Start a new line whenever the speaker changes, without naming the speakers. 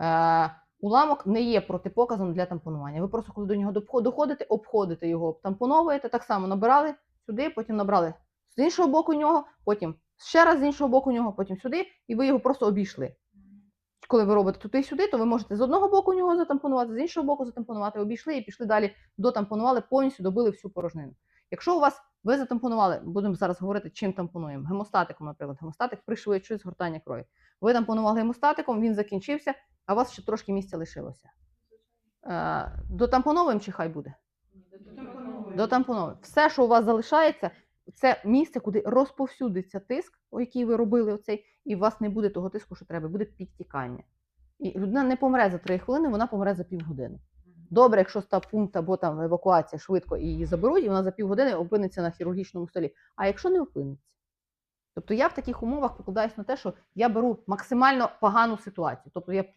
Е, уламок не є протипоказом для тампонування. Ви просто коли до нього доходите, обходите його, тампоновуєте, так само набирали сюди, потім набрали з іншого боку нього, потім ще раз з іншого боку нього, потім сюди, і ви його просто обійшли. Коли ви робите туди сюди, то ви можете з одного боку нього затампонувати, з іншого боку затампонувати, обійшли і пішли далі, дотампонували, повністю добили всю порожнину. Якщо у вас ви затампонували, будемо зараз говорити, чим тампонуємо. Гемостатиком, наприклад, гемостатик пришвидшує згортання крові. Ви тампонували гемостатиком, він закінчився, а у вас ще трошки місця лишилося. Е, дотампоновуємо чи хай буде? Дотампоновуємо. Все, що у вас залишається, це місце, куди розповсюдиться тиск, який ви робили оцей, і у вас не буде того тиску, що треба, буде підтікання. І людина не помре за 3 хвилини, вона помре за півгодини. Добре, якщо став пункт або там евакуація швидко і її заберуть, і вона за півгодини опиниться на хірургічному столі. А якщо не опиниться? Тобто я в таких умовах покладаюсь на те, що я беру максимально погану ситуацію. Тобто я